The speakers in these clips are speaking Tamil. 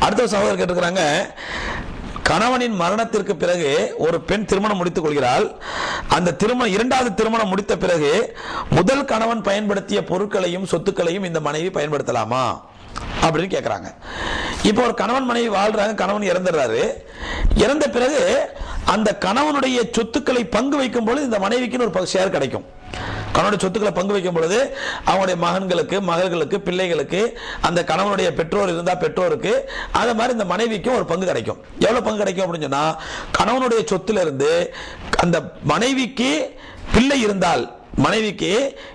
அடுத்த சகோதரர் கேட்டுக்கிறாங்க கணவனின் மரணத்திற்கு பிறகு ஒரு பெண் திருமணம் முடித்துக் கொள்கிறாள். அந்த திருமணம் இரண்டாவது திருமணம் முடித்த பிறகு முதல் கணவன் பயன்படுத்திய பொருட்களையும் சொத்துக்களையும் இந்த மனைவி பயன்படுத்தலாமா? அப்படின்னு கேட்குறாங்க இப்போ ஒரு கணவன் மனைவி வாழ்றாங்க கணவன் இறந்துடுறாரு. இறந்த பிறகு அந்த கணவனுடைய சொத்துக்களை பங்கு வைக்கும் பொழுது இந்த மனைவிக்குன்னு ஒரு ஷேர் கிடைக்கும். கணவனுடைய சொத்துக்களை பங்கு வைக்கும் பொழுது அவனுடைய மகன்களுக்கு மகள்களுக்கு பிள்ளைகளுக்கு அந்த கணவனுடைய பெற்றோர் இருந்தால் பெற்றோருக்கு அதை மாதிரி இந்த மனைவிக்கும் ஒரு பங்கு கிடைக்கும். எவ்வளோ பங்கு கிடைக்கும் அப்படின்னு சொன்னால் கணவனுடைய சொத்துலேருந்து அந்த மனைவிக்கு பிள்ளை இருந்தால் மனைவிக்கு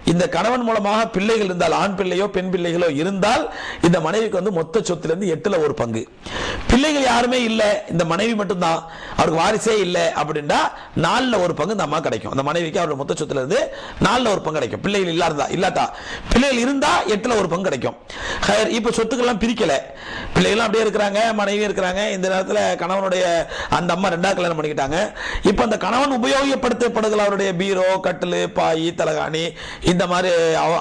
இந்த கணவன் மூலமாக பிள்ளைகள் இருந்தால் ஆண் பிள்ளையோ பெண் பிள்ளைகளோ இருந்தால் இந்த மனைவிக்கு வந்து மொத்த சொத்துல இருந்து எட்டுல ஒரு பங்கு. பிள்ளைகள் யாருமே இல்லை இந்த மனைவி மட்டும்தான். அவருக்கு வாரிசே இல்லை அப்படின்னா நாலுல ஒரு பங்கு இந்த அம்மா கிடைக்கும். அந்த மனைவிக்கு அவருடைய மொத்த சொத்துல இருந்து நாலுல ஒரு பங்கு கிடைக்கும். பிள்ளைகள் இல்லாதா இல்லாட்டா. பிள்ளைகள் இருந்தா எட்டுல ஒரு பங்கு கிடைக்கும். ஹையர் இப்ப சொத்துக்கள்லாம் பிரிக்கல. பிள்ளைகள்லாம் அப்படியே இருக்கிறாங்க மனைவி இருக்கிறாங்க. இந்த நேரத்துல கணவனுடைய அந்த அம்மா ரெண்டாவது கல்யாணம் பண்ணிக்கிட்டாங்க. இப்ப அந்த கணவன் உபயோகப்படுத்தப்படுகிற அவருடைய பீரோ கட்டில் பாய் தலகாணி இந்த மாதிரி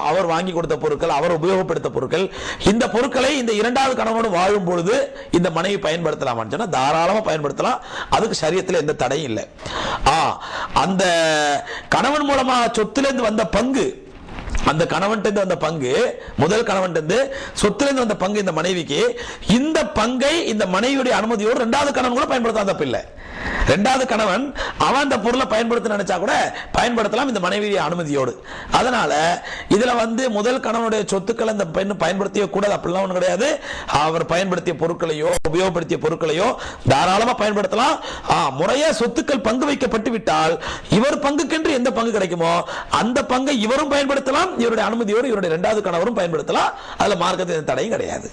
அவர் வாங்கி கொடுத்த பொருட்கள் அவர் உபயோகப்படுத்த பொருட்கள் இந்த பொருட்களை இந்த இரண்டாவது கணவனோடு வாழும் பொழுது இந்த மனைவி பயன்படுத்தலாமான்னு சொன்னா தாராளமா பயன்படுத்தலாம். அதுக்கு சரியத்தில் எந்த தடையும் இல்லை. ஆ அந்த கணவன் மூலமா சொத்துலேருந்து வந்த பங்கு அந்த கணவன்ட்டு வந்த பங்கு முதல் கணவன்ட்டு சொத்துல இருந்து வந்த பங்கு இந்த மனைவிக்கு இந்த பங்கை இந்த மனைவியுடைய அனுமதியோடு ரெண்டாவது கணவன் கூட பயன்படுத்தாத தப்பில்லை. ரெண்டாவது கணவன் அவன் அந்த பொருளை பயன்படுத்த நினைச்சா கூட பயன்படுத்தலாம் இந்த மனைவியை அனுமதியோடு. அதனால இதுல வந்து முதல் கணவனுடைய சொத்துக்களை இந்த பெண் பயன்படுத்திய கூடாது அப்படிலாம் ஒன்றும் கிடையாது. அவர் பயன்படுத்திய பொருட்களையோ உபயோகப்படுத்திய பொருட்களையோ தாராளமா பயன்படுத்தலாம். ஆ, முறையா சொத்துக்கள் பங்கு வைக்கப்பட்டு விட்டால் இவர் பங்குக்கென்று எந்த பங்கு கிடைக்குமோ அந்த பங்கை இவரும் பயன்படுத்தலாம் இவருடைய அனுமதியோடு இவருடைய இரண்டாவது கணவரும் பயன்படுத்தலாம். அதுல மார்க்கத்தின் தடையும் கிடையாது.